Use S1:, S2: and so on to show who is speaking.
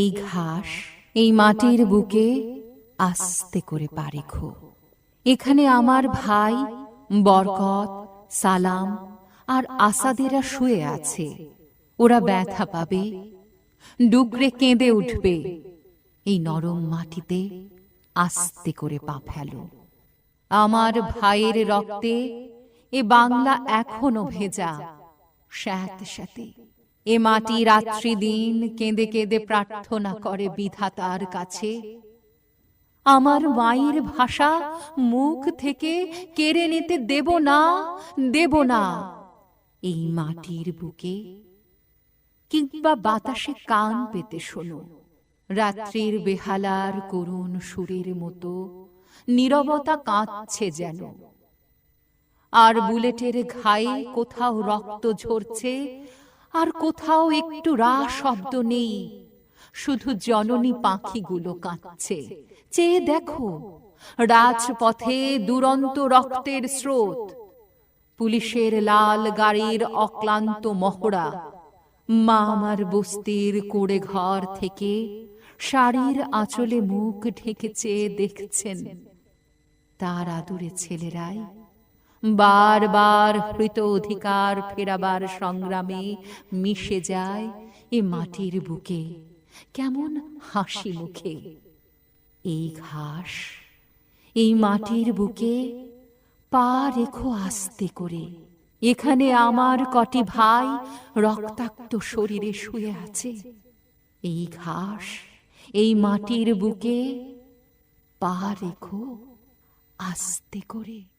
S1: এই ঘাস এই মাটির বুকে আস্তে করে পা রেখো এখানে আমার ভাই, বরকত, সালাম আর আসাদেরা শুয়ে আছে। ওরা ব্যথা পাবে ডুকরে কেঁদে উঠবে। এই নরম মাটিতে আস্তে করে পা ফেলো। আমার ভাইয়ের রক্তে এ বাংলা এখনও ভেজা, স্যাঁত স্যাঁতে। এ মাটি রাত্রি দিন কেঁদে কেঁদে প্রার্থনা করে বিধাতার কাছে। আমার মায়ের ভাষা মুখ থেকে কেড়ে নিতে দেব না দেব না। এই মাটির বুকে কিংবা বাতাসে কান পেতে শোনো। রাত্রির বেহালার করুণ সুরের মতো নীরবতা কাঁদছে যেন। আর বুলেটের ঘায়ে কোথাও রক্ত ঝরছে আর কোথাও একটু রা শব্দ নেই। শুধু জননী পাখিগুলো কাঁদছে। চেয়ে দেখো, রাজপথে দুরন্ত রক্তের স্রোত। পুলিশের লাল গাড়ির অক্লান্ত মহড়া। মা আমার বস্তির কোড়ে ঘর থেকে শাড়ির আঁচলে মুখ ঢেকে চেয়ে দেখছেন। তার আদুরে ছেলেরাই বারবার হৃত অধিকার ফেরাবার সংগ্রামে মিশে যায় এ মাটির বুকে। কেমন হাসি মুখে। এই ঘাস, এই মাটির বুকে পা রেখো আস্তে করে। এখানে আমার কটি ভাই রক্তাক্ত শরীরে শুয়ে আছে। এই ঘাস, এই মাটির বুকে পা রেখো আস্তে করে।